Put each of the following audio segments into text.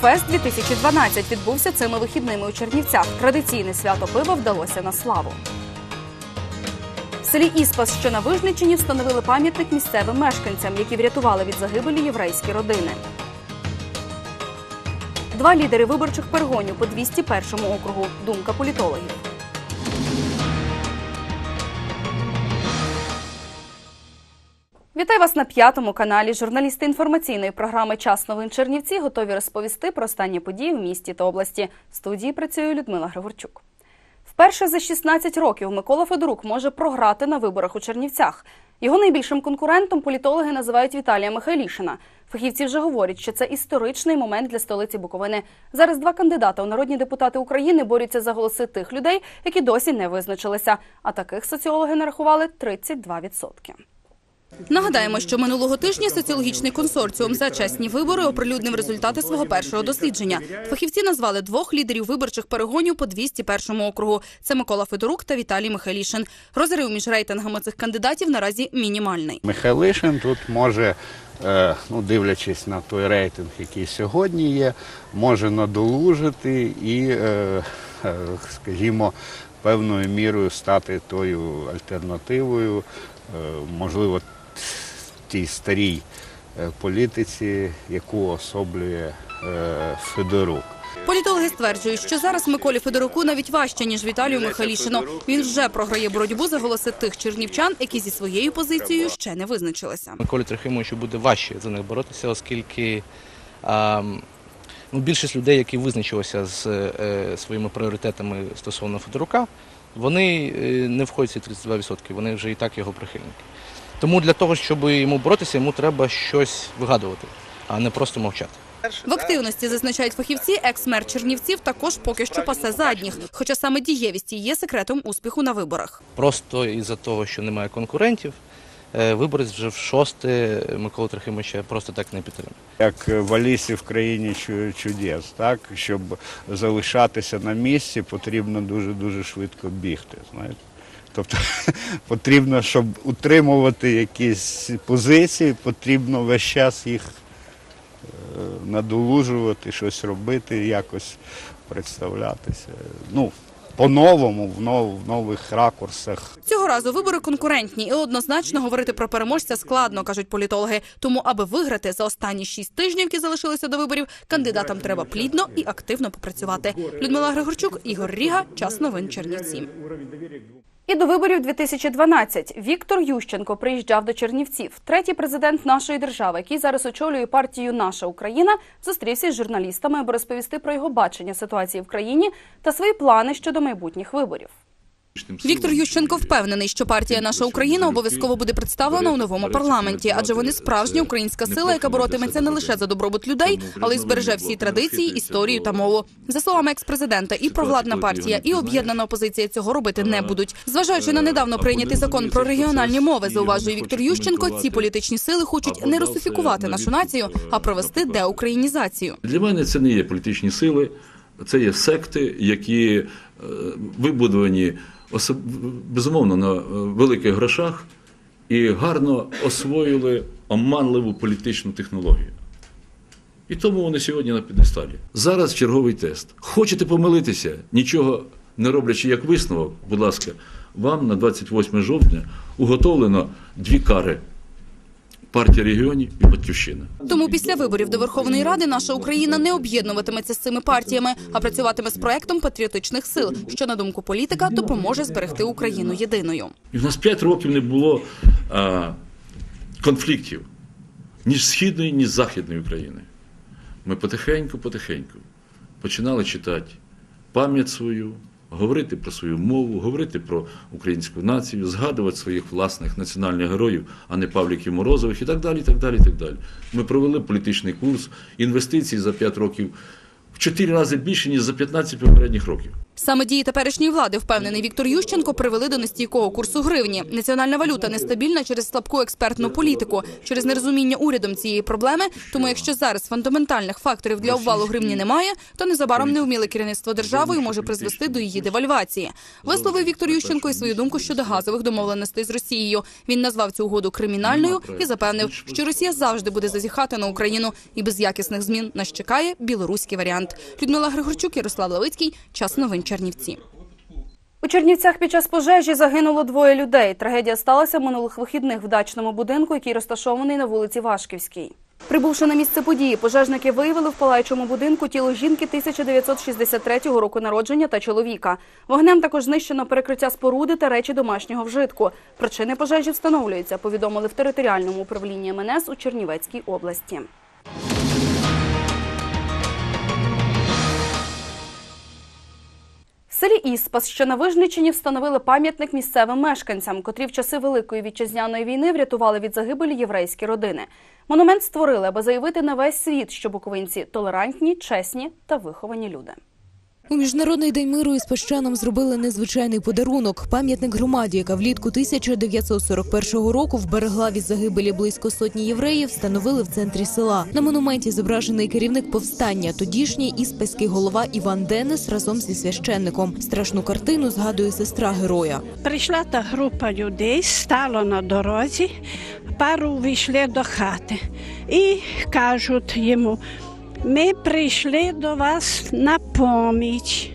Пив Фест 2012 відбувся цими вихідними у Чернівцях. Традиційне свято пива вдалося на славу. В селі Іспас, що на Вижниччині, встановили пам'ятник місцевим мешканцям, які врятували від загибелі єврейські родини. Два лідери виборчих перегонів по 201 округу. Думка політологів. Вітаю вас на п'ятому каналі. Журналісти інформаційної програми Час новин Чернівці готові розповісти про останні події в місті та області. В студії працює Людмила Григорчук. Вперше за 16 років Микола Федорук може програти на виборах у Чернівцях. Його найбільшим конкурентом політологи називають Віталія Михайлішина. Фахівці вже говорять, що це історичний момент для столиці Буковини. Зараз два кандидати у народні депутати України борються за голоси тих людей, які досі не визначилися. А таких соціологи нарахували 32%. Нагадаємо, що минулого тижня соціологічний консорціум за чесні вибори оприлюднив результати свого першого дослідження. Фахівці назвали двох лідерів виборчих перегонів по 201 округу. Це Микола Федорук та Віталій Михайлішин. Розрив між рейтингами цих кандидатів наразі мінімальний. Михайлишин тут може, е, ну дивлячись на той рейтинг, який сьогодні є, може надолужити і, е, е, скажімо, певною мірою стати тою альтернативою, можливо, тій старій е, політиці, яку особлює е, Федорук. Політологи стверджують, що зараз Миколі Федоруку навіть важче ніж Віталію Михайлішину. Він вже програє боротьбу за голоси тих чернівчан, які зі своєю позицією ще не визначилися. Миколі Трохимовичу буде важче за них боротися, оскільки а, ну, більшість людей, які визначилися з е, своїми пріоритетами стосовно Федорука, вони е, не входять в ці 32%, вони вже і так його прихильники. Тому для того, щоб йому боротися, йому треба щось вигадувати, а не просто мовчати. В активності зазначають фахівці, екс-мер Чернівців також поки що пасе задніх. Хоча саме дієвість є секретом успіху на виборах. Просто із-за того, що немає конкурентів, е, виборець вже в шосте Миколи Трохимовича просто так не підтримує. Як в Алісі в країні чудес, так? Щоб залишатися на місці, потрібно дуже-дуже швидко бігти. Знаєте? Тобто потрібно, щоб утримувати якісь позиції, потрібно весь час їх е, надолужувати, щось робити, якось представлятися. Ну, по-новому, в, нов, в нових ракурсах. Цього разу вибори конкурентні і однозначно говорити про переможця складно, кажуть політологи. Тому, аби виграти за останні шість тижнів, які залишилися до виборів, кандидатам треба плідно і активно попрацювати. Людмила Григорчук, Ігор Ріга, час новин Чернівці. І до виборів 2012 Віктор Ющенко приїжджав до Чернівців. Третій президент нашої держави, який зараз очолює партію Наша Україна, зустрівся з журналістами, аби розповісти про його бачення ситуації в країні та свої плани щодо майбутніх виборів. Віктор Ющенко впевнений, що партія Наша Україна обов'язково буде представлена у новому парламенті, адже вони справжня українська сила, яка боротиметься не лише за добробут людей, але й збереже всі традиції, історію та мову. За словами екс-президента, і провладна партія, і об'єднана опозиція цього робити не будуть. Зважаючи на недавно прийнятий закон про регіональні мови, зауважує Віктор Ющенко, ці політичні сили хочуть не русифікувати нашу націю, а провести деукраїнізацію. Для мене це не є політичні сили, це є секти, які е, вибудовані особ- безумовно на е, великих грошах і гарно освоїли оманливу політичну технологію. І тому вони сьогодні на підесталі. Зараз черговий тест. Хочете помилитися, нічого не роблячи як висновок, будь ласка, вам на 28 жовтня уготовлено дві кари: партія регіонів і Батьківщина. Тому після виборів до Верховної Ради наша Україна не об'єднуватиметься з цими партіями, а працюватиме з проектом патріотичних сил, що на думку політика допоможе зберегти Україну єдиною. І в нас 5 років не було а, конфліктів ні з східної, ні з західної України. Ми потихеньку-потихеньку починали читати пам'ять свою, говорити про свою мову, говорити про українську націю, згадувати своїх власних національних героїв, а не Павліків Морозових і так далі. так далі, так далі. Ми провели політичний курс, інвестицій за 5 років в 4 рази більше, ніж за 15 попередніх років. Саме дії теперішньої влади, впевнений Віктор Ющенко, привели до нестійкого курсу гривні. Національна валюта нестабільна через слабку експертну політику, через нерозуміння урядом цієї проблеми. Тому, якщо зараз фундаментальних факторів для обвалу гривні немає, то незабаром неуміле керівництво державою може призвести до її девальвації. Висловив Віктор Ющенко і свою думку щодо газових домовленостей з Росією. Він назвав цю угоду кримінальною і запевнив, що Росія завжди буде зазіхати на Україну і без якісних змін нас чекає білоруський варіант. Людмила Григорчук, Ярослав Левицький. Час новин Чернівці. У Чернівцях під час пожежі загинуло двоє людей. Трагедія сталася минулих вихідних в дачному будинку, який розташований на вулиці Вашківській. Прибувши на місце події, пожежники виявили в палаючому будинку тіло жінки 1963 року народження та чоловіка. Вогнем також знищено перекриття споруди та речі домашнього вжитку. Причини пожежі встановлюються, повідомили в територіальному управлінні МНС у Чернівецькій області. Селі Іспас, що на Вижничині, встановили пам'ятник місцевим мешканцям, котрі в часи Великої вітчизняної війни врятували від загибелі єврейські родини. Монумент створили, аби заявити на весь світ, що буковинці толерантні, чесні та виховані люди. У міжнародний день миру із пещанам зробили незвичайний подарунок пам'ятник громаді, яка влітку 1941 року вберегла від загибелі близько сотні євреїв. Встановили в центрі села. На монументі зображений керівник повстання, тодішній іспаський голова Іван Денис разом зі священником. Страшну картину згадує сестра героя. Прийшла та група людей, стала на дорозі, пару війшли до хати і кажуть йому: ми прийшли до вас на поміч.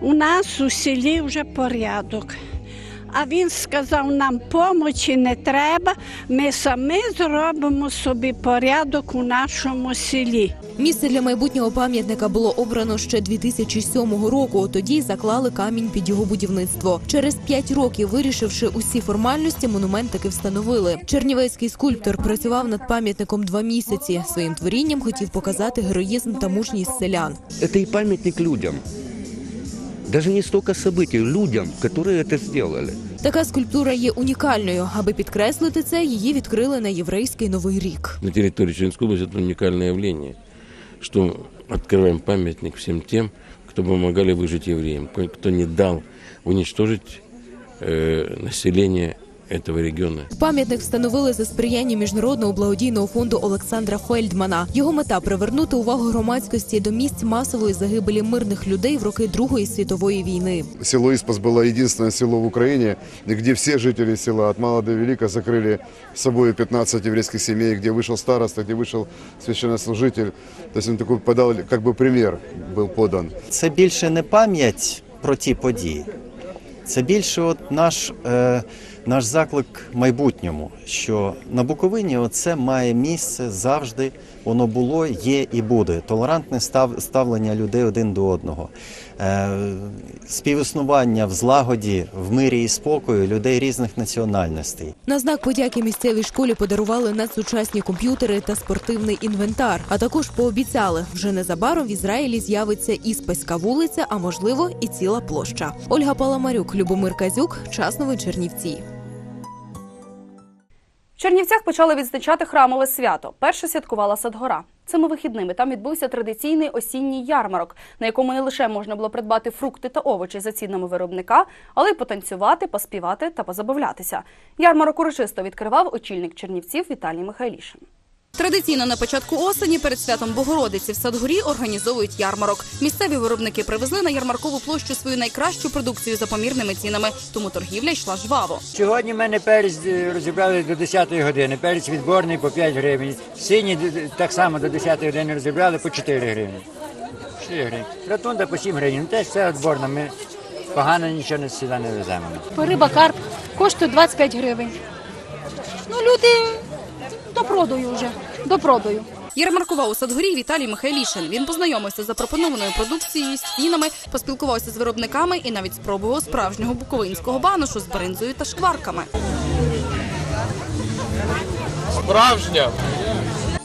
У нас у селі вже порядок. А він сказав, нам помочі не треба, ми самі зробимо собі порядок у нашому селі. Місце для майбутнього пам'ятника було обрано ще 2007 року. Тоді заклали камінь під його будівництво. Через п'ять років, вирішивши усі формальності, монумент таки встановили. Чернівецький скульптор працював над пам'ятником два місяці. Своїм творінням хотів показати героїзм та мужність селян. Это и памятник людям. Даже не столько событий, людям, которые это сделали. Така скульптура є унікальною. Аби підкреслити це, її відкрили на єврейський новий рік. на территории Чернинской области это уникальное явление, что открываем памятник всем тем, кто помогали выжить евреям, ко- кто не дал уничтожить э, население этого региона. Пам'ятник встановили за сприяння міжнародного благодійного фонду Олександра Фельдмана. Його мета привернути увагу громадськості до місць масової загибелі мирних людей в роки Другої світової війни. Село Испас было единственное село в Украине, где все жители села от мала до велика закрыли с собой 15 еврейских семей, где вышел староста, где вышел священнослужитель. То есть он такой подал, как бы пример был подан. Це більше не пам'ять про ті події. Це більше от наш, е, наш заклик майбутньому, що на Буковині це має місце завжди. Воно було, є і буде. Толерантне став, ставлення людей один до одного. Е, співіснування в злагоді, в мирі і спокою людей різних національностей. На знак подяки місцевій школі подарували надсучасні комп'ютери та спортивний інвентар. А також пообіцяли, вже незабаром в Ізраїлі з'явиться іспаська вулиця, а можливо і ціла площа. Ольга Паламарюк, Любомир Казюк, час новин Чернівці. Чернівцях почали відзначати храмове свято. Перше святкувала Садгора. Цими вихідними там відбувся традиційний осінній ярмарок, на якому не лише можна було придбати фрукти та овочі за цінами виробника, але й потанцювати, поспівати та позабавлятися. Ярмарок урочисто відкривав очільник Чернівців Віталій Михайлішин. Традиційно на початку осені перед святом Богородиці в Садгорі організовують ярмарок. Місцеві виробники привезли на ярмаркову площу свою найкращу продукцію за помірними цінами, тому торгівля йшла жваво. Сьогодні в мене перець е, розібрали до 10 години. Перець відборний по 5 гривень. Д- так само до 10 години розібрали по 4 гривні. 4 гривні. Ротунда по 7 гривень. Ну, Теж все відборно. Ми погано нічого не сюди не веземо. Риба карп коштує 25 гривень. Ну, люди до продаю вже, до продаю. Ярмаркував у Садгорі Віталій Михайлішин. Він познайомився з запропонованою продукцією, з цінами, поспілкувався з виробниками і навіть спробував справжнього буковинського баношу з бринзою та шкварками. Справжня.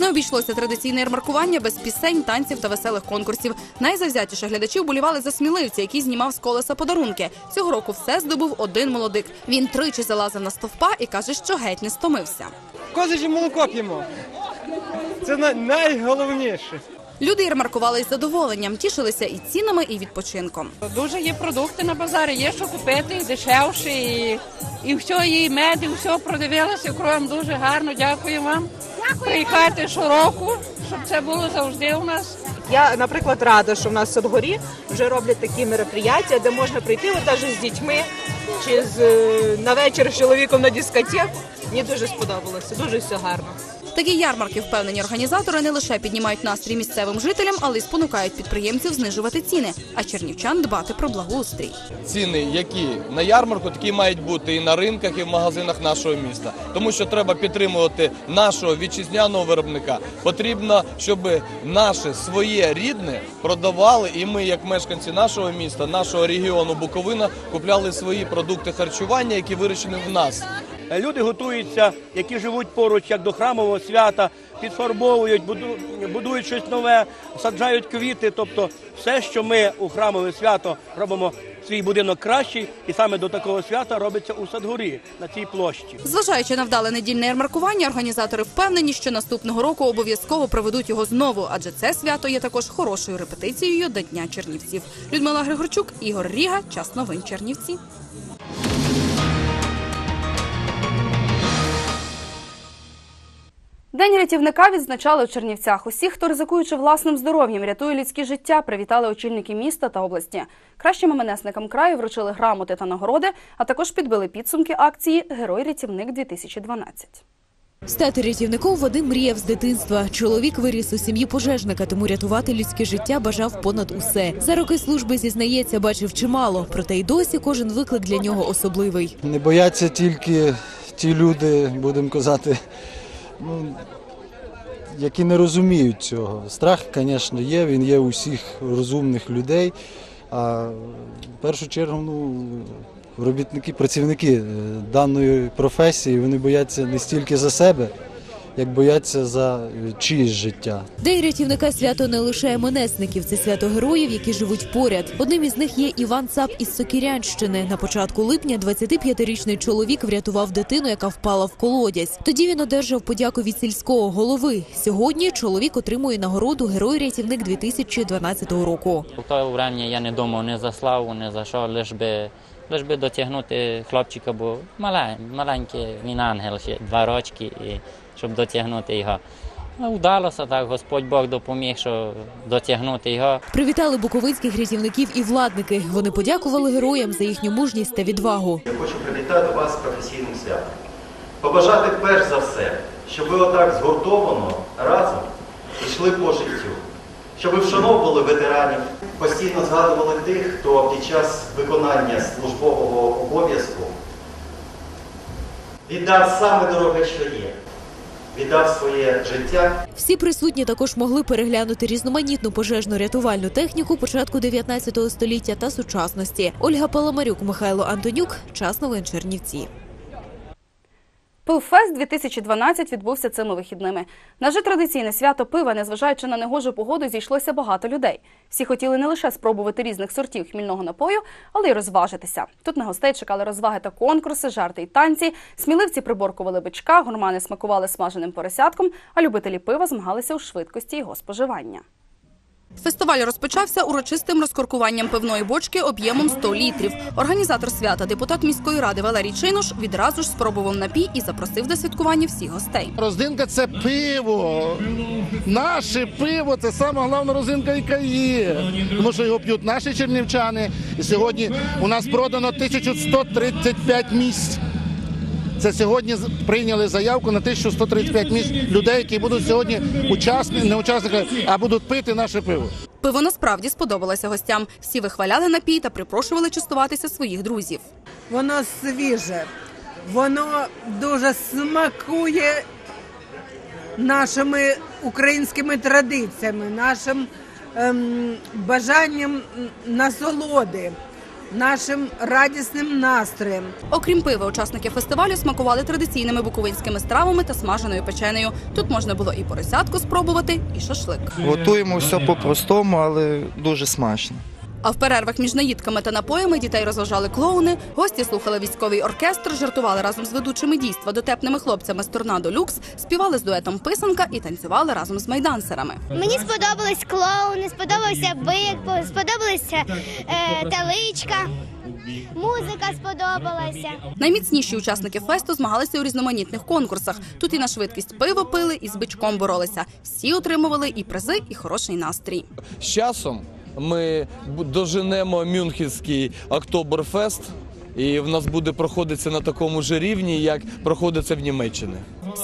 Не обійшлося традиційне ярмаркування без пісень, танців та веселих конкурсів. Найзавзятіше глядачі вболівали за сміливця, який знімав з колеса подарунки. Цього року все здобув один молодик. Він тричі залазив на стовпа і каже, що геть не стомився. Козичі молоко п'ємо. Це най- найголовніше. Люди ярмаркували із задоволенням, тішилися і цінами, і відпочинком. Дуже є продукти на базарі, є що купити, і дешевше, і, і все, і мед, і все продивилося кругом дуже гарно. Дякую вам. Приїхайте щороку, щоб це було завжди у нас. Я, наприклад, рада, що в нас в Садгорі вже роблять такі мероприятия, де можна прийти навіть з дітьми чи з, е, на вечір з чоловіком на дискотеку. Мені дуже сподобалося, дуже все гарно. Такі ярмарки, впевнені організатори, не лише піднімають настрій місцевим жителям, але й спонукають підприємців знижувати ціни, а чернівчан дбати про благоустрій. Ціни, які на ярмарку, такі мають бути і на ринках, і в магазинах нашого міста. Тому що треба підтримувати нашого вітчизняного виробника. Потрібно, щоб наше своє рідне продавали, і ми, як мешканці нашого міста, нашого регіону Буковина, купляли свої продукти харчування, які вирощені в нас. Люди готуються, які живуть поруч, як до храмового свята, підфарбовують, будують щось нове, саджають квіти. Тобто, все, що ми у храмове свято робимо свій будинок кращий, і саме до такого свята робиться у Садгорі на цій площі. Зважаючи на вдале недільне ярмаркування, організатори впевнені, що наступного року обов'язково проведуть його знову, адже це свято є також хорошою репетицією до Дня Чернівців. Людмила Григорчук, Ігор Ріга, час новин Чернівці. День рятівника відзначали у Чернівцях. Усіх, хто ризикуючи власним здоров'ям, рятує людське життя, привітали очільники міста та області. Кращим МНСникам краю вручили грамоти та нагороди, а також підбили підсумки акції Герой-рятівник 2012 Стати рятівником Вадим мріяв з дитинства. Чоловік виріс у сім'ї пожежника, тому рятувати людське життя бажав понад усе. За роки служби зізнається, бачив чимало, проте й досі кожен виклик для нього особливий. Не бояться тільки ті люди, будемо казати, ну, які не розуміють цього. Страх, звісно, є, він є у всіх розумних людей. А в першу чергу, ну, робітники, працівники е, даної професії, вони бояться не стільки за себе, як бояться за е, чиєсь життя. День рятівника свято не лише МНСників, це свято героїв, які живуть поряд. Одним із них є Іван Цап із Сокірянщини. На початку липня 25-річний чоловік врятував дитину, яка впала в колодязь. Тоді він одержав подяку від сільського голови. Сьогодні чоловік отримує нагороду Герой-рятівник 2012 року. У те врем'я я не думав ні за славу, ні за що, лиш би, лиш би дотягнути хлопчика, бо малень, маленький він ангел, ще два рочки, і щоб дотягнути його. Ну, Вдалося так, Господь Бог допоміг, що дотягнути його. Привітали буковинських рятівників і владники. Вони подякували героям за їхню мужність та відвагу. Я хочу привітати вас з професійним святом. Побажати перш за все, щоб ви отак згуртовано разом йшли по життю, щоб ви вшановували ветеранів, постійно згадували тих, хто під час виконання службового обов'язку віддав саме дороге, що є, віддав своє життя Всі присутні також могли переглянути різноманітну пожежну рятувальну техніку початку 19 століття та сучасності. Ольга Паламарюк, Михайло Антонюк. Час новин Чернівці. Пивфест 2012 відбувся цими вихідними. На вже традиційне свято пива, незважаючи на негожу погоду, зійшлося багато людей. Всі хотіли не лише спробувати різних сортів хмільного напою, але й розважитися. Тут на гостей чекали розваги та конкурси, жарти й танці. Сміливці приборкували бичка, гурмани смакували смаженим поросятком, а любителі пива змагалися у швидкості його споживання. Фестиваль розпочався урочистим розкоркуванням пивної бочки об'ємом 100 літрів. Організатор свята, депутат міської ради Валерій Чинуш, відразу ж спробував напій і запросив до святкування всіх гостей. Роздинка це пиво. Наше пиво це сама головна розинка, яка є. Тому що його п'ють наші чернівчани. І сьогодні у нас продано 1135 місць. Це сьогодні з- прийняли заявку на 1135 місць людей, які будуть сьогодні учасні, не учасники, а будуть пити наше пиво. Пиво насправді сподобалося гостям. Всі вихваляли напій та припрошували частуватися своїх друзів. Воно свіже, воно дуже смакує нашими українськими традиціями, нашим ем, бажанням насолоди, нашим радісним настроєм. Окрім пива, учасники фестивалю смакували традиційними буковинськими стравами та смаженою печенею. Тут можна було і поросятку спробувати, і шашлик. Готуємо все по-простому, але дуже смачно. А в перервах між наїдками та напоями дітей розважали клоуни, гості слухали військовий оркестр, жартували разом з ведучими дійства дотепними хлопцями з торнадо люкс, співали з дуетом писанка і танцювали разом з майдансерами. Мені сподобались клоуни, сподобався бик, сподобалася е, таличка, музика сподобалася. Найміцніші учасники фесту змагалися у різноманітних конкурсах. Тут і на швидкість пиво пили, і з бичком боролися. Всі отримували і призи, і хороший настрій. З часом ми доженемо Мюнхенський Октоберфест, і в нас буде проходитися на такому ж рівні, як проходиться в Німеччині.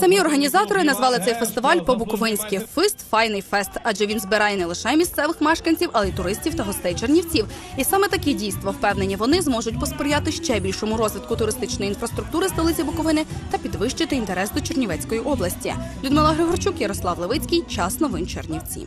Самі організатори назвали цей фестиваль по-буковинськи Фист Файний фест, адже він збирає не лише місцевих мешканців, але й туристів та гостей чернівців. І саме такі дійства, впевнені вони, зможуть посприяти ще більшому розвитку туристичної інфраструктури столиці Буковини та підвищити інтерес до Чернівецької області. Людмила Григорчук, Ярослав Левицький. Час новин Чернівці.